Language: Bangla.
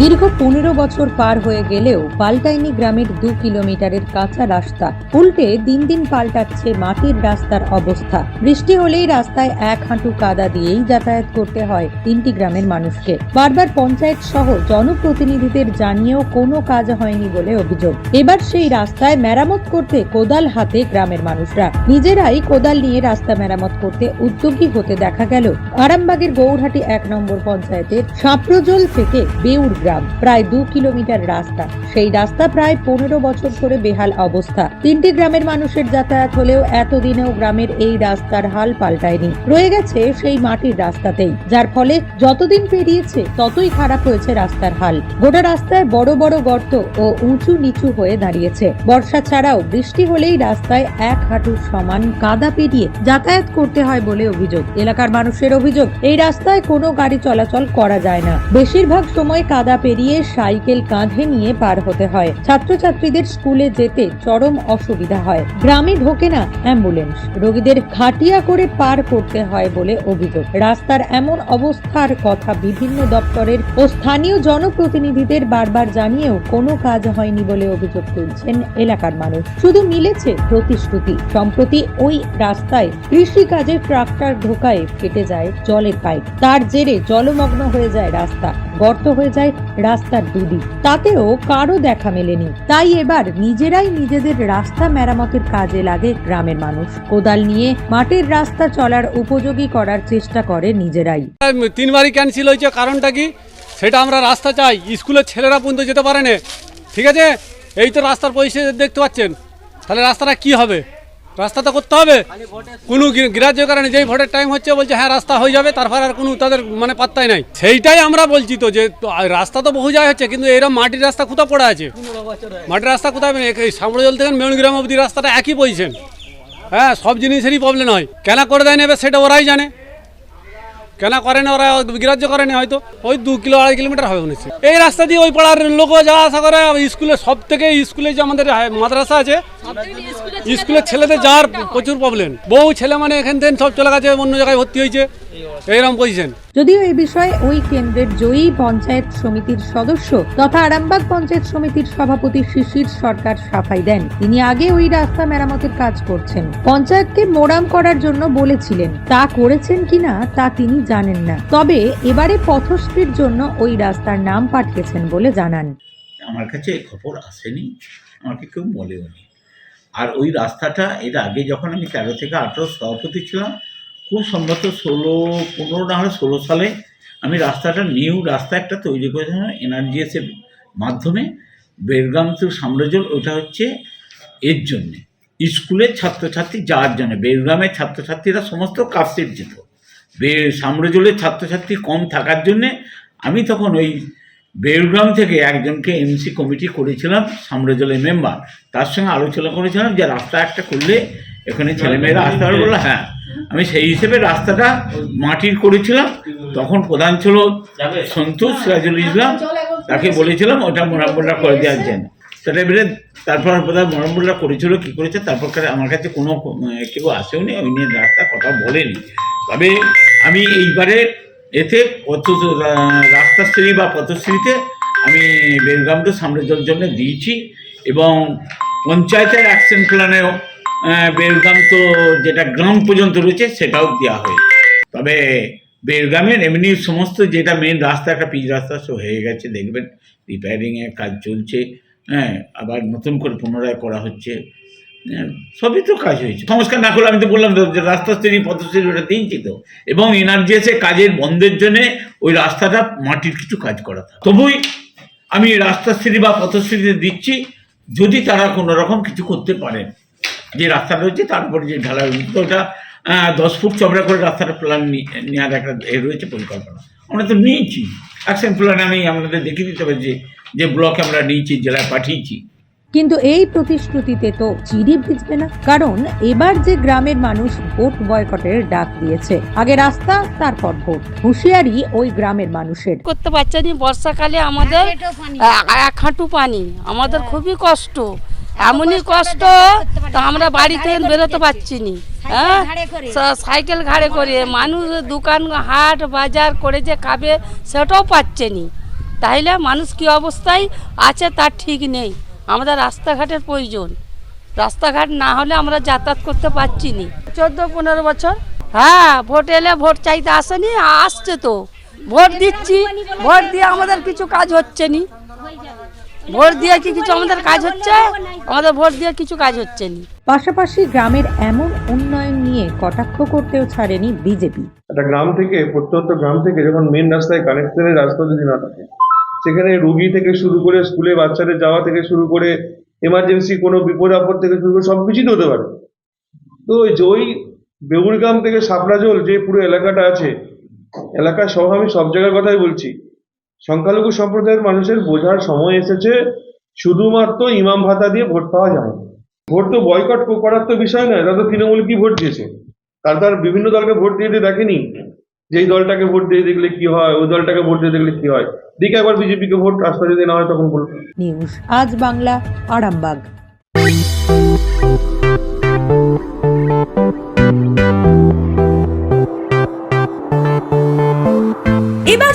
দীর্ঘ পনেরো বছর পার হয়ে গেলেও পাল্টায়নি গ্রামের দু কিলোমিটারের কাঁচা রাস্তা। উল্টে দিন দিন পাল্টাচ্ছে মাটির রাস্তার অবস্থা। বৃষ্টি হলেই রাস্তায় এক হাঁটু কাদা দিয়েই যাতায়াত করতে হয় তিনটি গ্রামের মানুষকে। বারবার পঞ্চায়েত সহ জনপ্রতিনিধিদের জানিয়েও কোনো কাজ হয়নি বলে অভিযোগ। এবার সেই রাস্তায় মেরামত করতে কোদাল হাতে গ্রামের মানুষরা। নিজেরাই কোদাল নিয়ে রাস্তা মেরামত করতে উদ্যোগী হতে দেখা গেল। আরামবাগের গৌরহাটি এক নম্বর পঞ্চায়েতের সাপ্রজল থেকে বেউর গ্রাম, প্রায় দু কিলোমিটার রাস্তা। সেই রাস্তা প্রায় পনেরো বছর ধরে বেহাল অবস্থা। তিনটি গ্রামের মানুষের যাতায়াত হলেও এতদিনেও গ্রামের এই রাস্তার হাল পাল্টায়নি। রয়ে গেছে সেই মাটির রাস্তাতেই, যার ফলে যতদিন পেরিয়েছে ততই খারাপ হয়েছে রাস্তার হাল। গোটা রাস্তায় বড় বড় গর্ত ও উঁচু নিচু হয়ে দাঁড়িয়েছে। বর্ষা ছাড়াও বৃষ্টি হলেই রাস্তায় এক হাঁটুর সমান কাদা পেরিয়ে যাতায়াত করতে হয় বলে অভিযোগ। এলাকার মানুষের অভিযোগ, এই রাস্তায় কোনো গাড়ি চলাচল করা যায় না। বেশিরভাগ সময় কাদা পেরিয়ে সাইকেল কাঁধে নিয়ে পার হতে হয়। ছাত্রছাত্রীদের স্কুলে যেতে চরম অসুবিধা হয়। গ্রামে ঢোকে না অ্যাম্বুলেন্স। রোগীদের খাটিয়া করে পার করতে হয় বলে অভিযোগ। রাস্তার এমন অবস্থার কথা বিভিন্ন দপ্তরের ও স্থানীয় জনপ্রতিনিধিদের বারবার জানিয়েও কোনো কাজ হয়নি বলে অভিযোগ তুলছেন এলাকার মানুষ। শুধু মিলেছে প্রতিশ্রুতি। সম্প্রতি ওই রাস্তায় কৃষি কাজে ট্রাক্টর ঢোকায় ফেটে যায় জলের পাইপ। তার জেরে জলমগ্ন হয়ে যায় রাস্তা। গর্ত হয়ে যায় রাস্তার দুদিক। তাতেও কারও দেখা মেলেনি। তাই এবার নিজেরাই নিজেদের রাস্তা মেরামতের কাজে লাগে গ্রামের মানুষ। কোদাল নিয়ে মাটির রাস্তা চলার উপযোগী করার চেষ্টা করে নিজেরাই। তিনবারই ক্যান্সেল হয়েছে, কারণটা কি? সেটা আমরা রাস্তা চাই। স্কুলের ছেলেরা পর্যন্ত যেতে পারে না। ঠিক আছে? এই তো রাস্তার পরিস্থিতি দেখতে পাচ্ছেন। তাহলে রাস্তাটা কি হবে? রাস্তা তো করতে হবে। কোনো গ্রা- গ্রাহ্য কারণে যেই ভোটের টাইম হচ্ছে, বলছে হ্যাঁ রাস্তা হয়ে যাবে, তারপর আর কোনো তাদের মানে পাত্তাই নাই। সেইটাই আমরা বলছি তো যে রাস্তা তো বহু যায় হচ্ছে, কিন্তু এরকম মাটির রাস্তা কোথাও পড়ে আছে? মাটির রাস্তা কোথায় হবে? এই সামড়জল থেকে মেনগ্রাম অবধি রাস্তাটা একই বলছেন হ্যাঁ সব জিনিসেরই প্রবলেম হয়। কেন করে দেয় নেবে সেটা ওরাই জানে। কেন করে না, ওরা গ্রাহ্য করেনি হয়তো ওই দু কিলো, আড়াই কিলোমিটার হবে মনে এই রাস্তা দিয়ে ওই পাড়ার লোকও যাওয়া আসা করে স্কুলে সব থেকে, স্কুলে যে আমাদের হাই- মাদ্রাসা আছে, স্কুলের ছেলেদের যাওয়ার প্রচুর প্রবলেম বহু ছেলে মানে এখান থেকে সব চলে গেছে, অন্য জায়গায় ভর্তি হয়েছে। এইরকম পজিশন যদিও এই বিষয়ে ওই কেন্দ্রের জয়ী পঞ্চায়েত সমিতির সদস্য তথা আরামবাগ পঞ্চায়েত সমিতির সভাপতি শিশির সরকার সাফাই দেন। তিনি আগে ওই রাস্তা মেরামতের কাজ করছেন। পঞ্চায়েতকে মোরাম করার জন্য বলেছিলেন তা করেছেন কিনা তা তিনি জানেন না। তবে এবারে পথশ্রীর জন্য ওই রাস্তার নাম পাঠিয়েছেন বলে জানান। আমার কাছে এই খবর আসেনি আমাকে কেউ বলেও নি আর ওই রাস্তাটা এর আগে যখন আমি তেরো থেকে আঠেরো সভাপতি ছিলাম খুব সম্ভবত ষোলো, পনেরো না হলে ষোলো সালে আমি রাস্তাটা নিউ রাস্তা একটা তৈরি করেছিলাম এনআরজিএসের মাধ্যমে। বেরগাম টু সাম্রাজল ওটা হচ্ছে এর জন্যে। স্কুলের ছাত্রছাত্রী যাওয়ার জন্য। বেরগ্রামের ছাত্রছাত্রীরা সমস্ত কাস্টের যেত। বে সাম্রাজলের ছাত্রছাত্রী কম থাকার জন্যে আমি তখন ওই বেরগ্রাম থেকে একজনকে এমসি কমিটি করেছিলাম সাম্রাজলের মেম্বার তার সঙ্গে আলোচনা করেছিলাম যে রাস্তা একটা করলে এখানে ছেলেমেয়েরা আসতে পারবে বলল হ্যাঁ। আমি সেই হিসেবে রাস্তাটা মাটির করেছিলাম তখন প্রধান ছিল সন্তোষ সিরাজুল ইসলাম তাকে বলেছিলাম ওটা মোরাম্বলটা করে দেওয়ার জন্য। সেটা এবারে তারপর বোধহয় মোরাম্বলটা করেছিল কী করেছে? তারপর কারে আমার কাছে কোনো কেউ আসেও নি ওই নিয়ে রাস্তা কথা বলেনি। তবে আমি এইবারে এতে পথ রাস্তাশ্রী বা পথশ্রীতে আমি বেলগাম টু সাম্রাজ্যের জন্য দিয়েছি এবং পঞ্চায়েতের অ্যাকশন প্ল্যানেও বেলগাম তো যেটা গ্রাম পর্যন্ত রয়েছে সেটাও দেওয়া হয় তবে বেলগামের এমনি সমস্ত যেটা মেন রাস্তা একটা পিচ রাস্তা সব হয়ে গেছে দেখবেন। রিপেয়ারিংয়ের কাজ চলছে হ্যাঁ আবার নতুন করে পুনরায় করা হচ্ছে হ্যাঁ, সবই তো কাজ হয়েছে। সংস্কার না করলে আমি তো বললাম যে রাস্তাশ্রী পথশ্রী ওটা দিয়েছি তো এবং এনার্জিএসে কাজের বন্ধের জন্য ওই রাস্তাটা মাটির কিছু কাজ করা থাকে। তবুই আমি রাস্তাশ্রী বা পথশ্রীতে দিচ্ছি যদি তারা কোনো রকম কিছু করতে পারেন। যে রাস্তা রয়েছে তারপরে যে ঢালাই হয়েছে, তো ওটা দশ ফুট চবড়া করে রাস্তাটা প্ল্যান নেওয়ার একটা এ রয়েছে পরিকল্পনা। আমরা তো নিয়েছি। অ্যাকশন প্ল্যান আমি আমাদের দেখিয়ে দিতে পারি যে যে ব্লকে আমরা নিয়েছি জেলায় পাঠিয়েছি। কিন্তু এই প্রতিশ্রুতিতে তো চিড়ি ভিজবে না। কারণ এবার যে গ্রামের মানুষ ভোট বয়কটের ডাক দিয়েছে আগে রাস্তা তারপর ভোট। হুঁশিয়ারি ওই গ্রামের মানুষের। করতে পারছি না। বর্ষাকালে আমাদের এক হাঁটু পানি। আমাদের খুবই কষ্ট। এমনই কষ্ট তো আমরা বাড়ি থেকে বেরোতে পারছি না হ্যাঁ সাইকেল ঘাড়ে করে মানুষ দোকান হাট বাজার করে যে খাবে সেটাও পাচ্ছে নি তাইলে মানুষ কি অবস্থায় আছে তার ঠিক নেই। আমাদের রাস্তাঘাটের প্রয়োজন। রাস্তাঘাট না হলে আমরা যাতায়াত করতে পারছি নি চোদ্দ পনেরো বছর? হ্যাঁ ভোট এলে ভোট চাইতে আসেনি আসছে তো। ভোট দিচ্ছি ভোট দিয়ে আমাদের কিছু কাজ হচ্ছে নি। ভোট দিয়ে কি কিছু আমাদের কাজ হচ্ছে? আমাদের ভোট দিয়ে কিছু কাজ হচ্ছে নি। পাশাপাশি গ্রামের এমন উন্নয়ন নিয়ে কটাক্ষ করতেও ছাড়েনি বিজেপি। একটা গ্রাম থেকে প্রত্যন্ত গ্রাম থেকে যখন মেন রাস্তায় কানেকশনের রাস্তা যদি না থাকে সেখানে রুগী থেকে শুরু করে স্কুলে বাচ্চাদের যাওয়া থেকে শুরু করে এমার্জেন্সি কোনো বিপদ আপদ থেকে শুরু করে সব কিছুই হতে পারে। তো ওই বেগুড়গ্রাম থেকে সাপড়াজোল যে পুরো এলাকাটা আছে এলাকা সহ আমি সব জায়গার কথাই বলছি সংখ্যালঘু সম্প্রদায়ের মানুষের বোঝার সময় এসেছে, শুধুমাত্র ইমাম ভাতা দিয়ে ভোট পাওয়া যায় না। ভোট তো বয়কট করার তো বিষয় নয় তারা তো তৃণমূল কি ভোট দিয়েছে? তার তার বিভিন্ন দলকে ভোট দিয়ে দিয়ে দেখেনি যে এই দলটাকে ভোট দিয়ে দেখলে কি হয়, ওই দলটাকে ভোট দিয়ে দেখলে কি হয়। দিকে একবার বিজেপিকে ভোট রাস্তা যদি না হয় তখন বলব নিউজ আজ বাংলা, আরামবাগ। এবার